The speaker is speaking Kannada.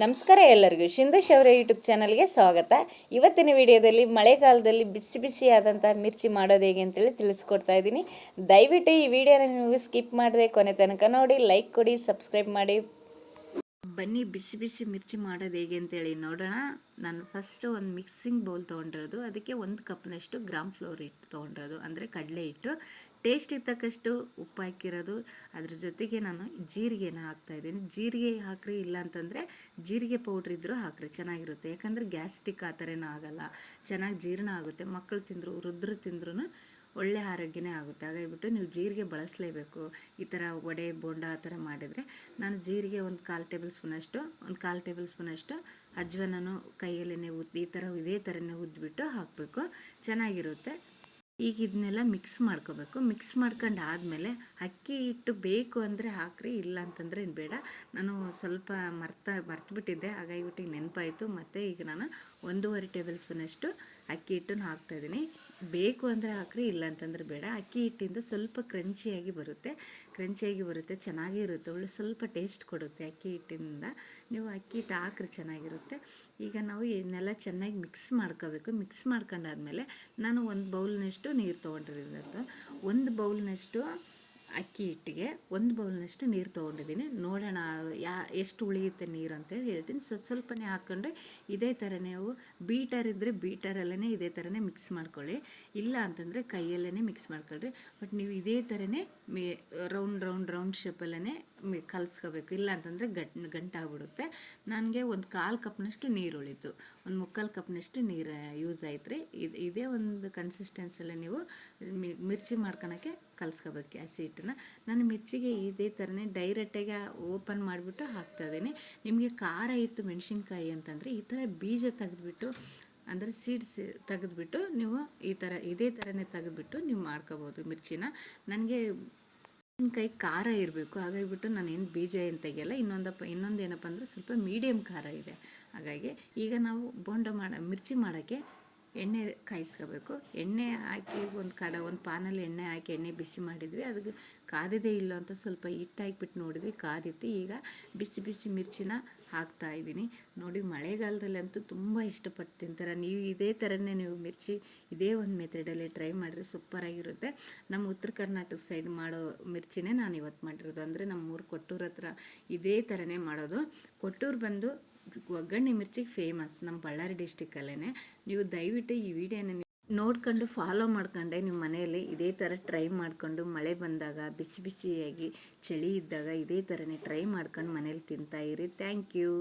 ನಮಸ್ಕಾರ ಎಲ್ಲರಿಗೂ. ಶಿಂದೇಶ್ ಅವರ ಯೂಟ್ಯೂಬ್ ಚಾನಲ್ಗೆ ಸ್ವಾಗತ. ಇವತ್ತಿನ ವಿಡಿಯೋದಲ್ಲಿ ಮಳೆಗಾಲದಲ್ಲಿ ಬಿಸಿ ಬಿಸಿ ಬಿಸಿಯಾದಂಥ ಮಿರ್ಚಿ ಮಾಡೋದು ಹೇಗೆ ಅಂತೇಳಿ ತಿಳಿಸ್ಕೊಡ್ತಾ ಇದ್ದೀನಿ. ದಯವಿಟ್ಟು ಈ ವಿಡಿಯೋನ ನೀವು ಸ್ಕಿಪ್ ಮಾಡದೆ ಕೊನೆ ತನಕ ನೋಡಿ, ಲೈಕ್ ಕೊಡಿ, ಸಬ್ಸ್ಕ್ರೈಬ್ ಮಾಡಿ. ಬನ್ನಿ, ಬಿಸಿ ಬಿಸಿ ಮಿರ್ಚಿ ಮಾಡೋದು ಹೇಗೆ ಅಂತೇಳಿ ನೋಡೋಣ. ನಾನು ಫಸ್ಟು ಒಂದು ಮಿಕ್ಸಿಂಗ್ ಬೌಲ್ ತೊಗೊಂಡಿರೋದು. ಅದಕ್ಕೆ ಒಂದು ಕಪ್ನಷ್ಟು ಗ್ರಾಮ್ ಫ್ಲೋರ್ ಹಿಟ್ಟು ತೊಗೊಂಡಿರೋದು. ಅಂದರೆ ಕಡಲೆ ಹಿಟ್ಟು. ಟೇಸ್ಟಿಗೆ ತಕ್ಕಷ್ಟು ಉಪ್ಪು ಹಾಕಿರೋದು. ಅದ್ರ ಜೊತೆಗೆ ನಾನು ಜೀರಿಗೆನ ಹಾಕ್ತಾ ಇದ್ದೀನಿ. ಜೀರಿಗೆ ಹಾಕ್ರಿ, ಇಲ್ಲ ಅಂತಂದರೆ ಜೀರಿಗೆ ಪೌಡ್ರ್ ಇದ್ದರೂ ಹಾಕ್ರಿ, ಚೆನ್ನಾಗಿರುತ್ತೆ. ಯಾಕಂದರೆ ಗ್ಯಾಸ್ಟಿಕ್ ಆ ಥರನೂ ಆಗೋಲ್ಲ. ಚೆನ್ನಾಗಿ ಜೀರ್ಣ ಆಗುತ್ತೆ. ಮಕ್ಕಳು ತಿಂದರು, ವೃದ್ಧರು ತಿಂದ್ರೂ ಒಳ್ಳೆ ಆರೋಗ್ಯನೇ ಆಗುತ್ತೆ. ಹಾಗಾಗಿಬಿಟ್ಟು ನೀವು ಜೀರಿಗೆ ಬಳಸಲೇಬೇಕು. ಈ ಥರ ವಡೆ, ಬೋಂಡ ಆ ಥರ ಮಾಡಿದರೆ ನಾನು ಜೀರಿಗೆ ಒಂದು ಕಾಲು ಟೇಬಲ್ ಸ್ಪೂನಷ್ಟು, ಒಂದು ಕಾಲು ಟೇಬಲ್ ಸ್ಪೂನಷ್ಟು ಅಜ್ವನನು ಕೈಯಲ್ಲೇ ಉದ್ದು, ಈ ಥರ ಇದೇ ಥರನೇ ಉದ್ಬಿಟ್ಟು ಹಾಕಬೇಕು. ಚೆನ್ನಾಗಿರುತ್ತೆ. ಈಗ ಇದನ್ನೆಲ್ಲ ಮಿಕ್ಸ್ ಮಾಡ್ಕೋಬೇಕು. ಮಿಕ್ಸ್ ಮಾಡ್ಕೊಂಡು ಆದಮೇಲೆ ಅಕ್ಕಿ ಹಿಟ್ಟು ಬೇಕು ಅಂದರೆ ಹಾಕ್ರಿ, ಇಲ್ಲ ಅಂತಂದರೆ ಏನು ಬೇಡ. ನಾನು ಸ್ವಲ್ಪ ಮರ್ತ, ಮರ್ತುಬಿಟ್ಟಿದ್ದೆ. ಹಾಗಾಗಿಬಿಟ್ಟು ಈಗ ನೆನಪಾಯಿತು. ಮತ್ತು ಈಗ ನಾನು ಒಂದೂವರೆ ಟೇಬಲ್ ಸ್ಪೂನಷ್ಟು ಅಕ್ಕಿ ಹಿಟ್ಟನ್ನು ಹಾಕ್ತಾಯಿದ್ದೀನಿ ಬೇಕು ಅಂದರೆ ಹಾಕ್ರಿ, ಇಲ್ಲ ಅಂತಂದ್ರೆ ಬೇಡ. ಅಕ್ಕಿ ಹಿಟ್ಟಿಂದ ಸ್ವಲ್ಪ ಕ್ರಂಚಿಯಾಗಿ ಬರುತ್ತೆ. ಕ್ರಂಚಿಯಾಗಿ ಬರುತ್ತೆ, ಚೆನ್ನಾಗೇ ಇರುತ್ತೆ. ಒಳ್ಳೆ ಸ್ವಲ್ಪ ಟೇಸ್ಟ್ ಕೊಡುತ್ತೆ ಅಕ್ಕಿ ಹಿಟ್ಟಿನಿಂದ ನೀವು ಅಕ್ಕಿ ಹಿಟ್ಟು ಹಾಕ್ರಿ, ಚೆನ್ನಾಗಿರುತ್ತೆ. ಈಗ ನಾವು ಇದನ್ನೆಲ್ಲ ಚೆನ್ನಾಗಿ ಮಿಕ್ಸ್ ಮಾಡ್ಕೋಬೇಕು. ಮಿಕ್ಸ್ ಮಾಡ್ಕೊಂಡಾದ್ಮೇಲೆ ನಾನು ಒಂದು ಬೌಲ್ನಷ್ಟು ನೀರು ತೊಗೊಂಡಿರೋದು. ಒಂದು ಬೌಲ್ನಷ್ಟು ಅಕ್ಕಿ ಹಿಟ್ಟಿಗೆ ಒಂದು ಬೌಲ್ನಷ್ಟು ನೀರು ತೊಗೊಂಡಿದ್ದೀನಿ. ನೋಡೋಣ ಯಾ, ಎಷ್ಟು ಉಳಿಯುತ್ತೆ ನೀರು ಅಂತೇಳಿ ಹೇಳ್ತೀನಿ. ಸ್ವಲ್ಪ ಸ್ವಲ್ಪನೇ ಹಾಕ್ಕೊಂಡು ಇದೇ ಥರ ನೀವು ಬೀಟರ್ ಇದ್ದರೆ ಬೀಟರಲ್ಲೇ ಇದೇ ಥರನೇ ಮಿಕ್ಸ್ ಮಾಡ್ಕೊಳ್ಳಿ. ಇಲ್ಲ ಅಂತಂದರೆ ಕೈಯಲ್ಲೇ ಮಿಕ್ಸ್ ಮಾಡ್ಕೊಳ್ರಿ. ಬಟ್ ನೀವು ಇದೇ ಥರನೇ ಮೇ, ರೌಂಡ್ ರೌಂಡ್ ರೌಂಡ್ ಶೇಪಲ್ಲೇ ಮಿ, ಕಲಿಸ್ಕೋಬೇಕು. ಇಲ್ಲ ಅಂತಂದರೆ ಗಟ್, ಗಂಟಾಗ್ಬಿಡುತ್ತೆ. ನನಗೆ ಒಂದು ಕಾಲು ಕಪ್ನಷ್ಟು ನೀರು ಉಳಿತು. ಒಂದು ಮುಕ್ಕಾಲು ಕಪ್ನಷ್ಟು ನೀರು ಯೂಸ್ ಆಯ್ತು ರೀ ಇದು, ಇದೇ ಒಂದು ಕನ್ಸಿಸ್ಟೆನ್ಸಲ್ಲೇ ನೀವು ಮಿರ್ಚಿ ಮಾಡ್ಕೊಳಕ್ಕೆ ಕಲಿಸ್ಕೋಬೇಕು ಗ್ಯಾಸ್ ನಾನು ಮಿರ್ಚಿಗೆ ಇದೇ ಥರನೇ ಡೈರೆಕ್ಟಾಗಿ ಓಪನ್ ಮಾಡಿಬಿಟ್ಟು ಹಾಕ್ತಾಯಿದ್ದೀನಿ ನಿಮಗೆ ಖಾರ ಇತ್ತು ಮೆಣಸಿನ್ಕಾಯಿ ಅಂತಂದರೆ ಈ ಥರ ಬೀಜ ತೆಗೆದ್ಬಿಟ್ಟು, ಅಂದರೆ ಸೀಡ್ಸ್ ತೆಗೆದುಬಿಟ್ಟು ನೀವು ಈ ಥರ, ಇದೇ ಥರನೇ ತೆಗೆದ್ಬಿಟ್ಟು ನೀವು ಮಾಡ್ಕೋಬೋದು ಮಿರ್ಚಿನ. ನನಗೆ ಮೆಣಸಿನ್ಕಾಯಿ ಖಾರ ಇರಬೇಕು. ಹಾಗಾಗಿಬಿಟ್ಟು ನಾನು ಏನು ಬೀಜ ಏನು ತೆಗೆಯಲ್ಲ ಇನ್ನೊಂದಪ್ಪ ಇನ್ನೊಂದು ಏನಪ್ಪ ಅಂದರೆ ಸ್ವಲ್ಪ ಮೀಡಿಯಮ್ ಖಾರ ಇದೆ. ಹಾಗಾಗಿ ಈಗ ನಾವು ಬೋಂಡ ಮಾಡ, ಮಿರ್ಚಿ ಮಾಡೋಕ್ಕೆ ಎಣ್ಣೆ ಕಾಯಿಸ್ಕೋಬೇಕು. ಎಣ್ಣೆ ಹಾಕಿ ಒಂದು ಕಡ, ಒಂದು ಪಾನಲ್ಲಿ ಎಣ್ಣೆ ಹಾಕಿ ಎಣ್ಣೆ ಬಿಸಿ ಮಾಡಿದ್ವಿ. ಅದಕ್ಕೆ ಕಾದಿದೆ ಇಲ್ಲೋ ಅಂತ ಸ್ವಲ್ಪ ಹಿಟ್ಟು ಹಾಕ್ಬಿಟ್ಟು ನೋಡಿದ್ವಿ. ಕಾದಿತ್ತು. ಈಗ ಬಿಸಿ ಬಿಸಿ ಮಿರ್ಚಿನ ಹಾಕ್ತಾ ಇದ್ದೀನಿ. ನೋಡಿ ಮಳೆಗಾಲದಲ್ಲಂತೂ ತುಂಬ ಇಷ್ಟಪಟ್ಟು ತಿಂತಾರೆ. ನೀವು ಇದೇ ಥರನೇ ನೀವು ಮಿರ್ಚಿ ಇದೇ ಒಂದು ಮೆಥಡಲ್ಲಿ ಟ್ರೈ ಮಾಡಿದ್ರೆ ಸೂಪರಾಗಿರುತ್ತೆ. ನಮ್ಮ ಉತ್ತರ ಕರ್ನಾಟಕ ಸೈಡ್ ಮಾಡೋ ಮಿರ್ಚಿನೇ ನಾನು ಇವತ್ತು ಮಾಡಿರೋದು. ಅಂದರೆ ನಮ್ಮ ಊರು ಕೊಟ್ಟೂರ ಹತ್ರ ಇದೇ ಥರನೇ ಮಾಡೋದು. ಕೊಟ್ಟೂರು ಬಂದು ಒಗ್ಗರಣೆ ಮಿರ್ಚಿಗೆ ಫೇಮಸ್ ನಮ್ಮ ಬಳ್ಳಾರಿ ಡಿಸ್ಟಿಕ್ಕಲ್ಲೇ ನೀವು ದಯವಿಟ್ಟು ಈ ವಿಡಿಯೋನ ನೋಡ್ಕೊಂಡು ಫಾಲೋ ಮಾಡ್ಕೊಂಡೆ ನಿಮ್ಮ ಮನೆಯಲ್ಲಿ ಇದೇ ಥರ ಟ್ರೈ ಮಾಡಿಕೊಂಡು ಮಳೆ ಬಂದಾಗ ಬಿಸಿ ಬಿಸಿಯಾಗಿ ಚಳಿ ಇದ್ದಾಗ ಇದೇ ಥರನೇ ಟ್ರೈ ಮಾಡ್ಕೊಂಡು ಮನೇಲಿ ತಿಂತಾಯಿರಿ ಥ್ಯಾಂಕ್ ಯು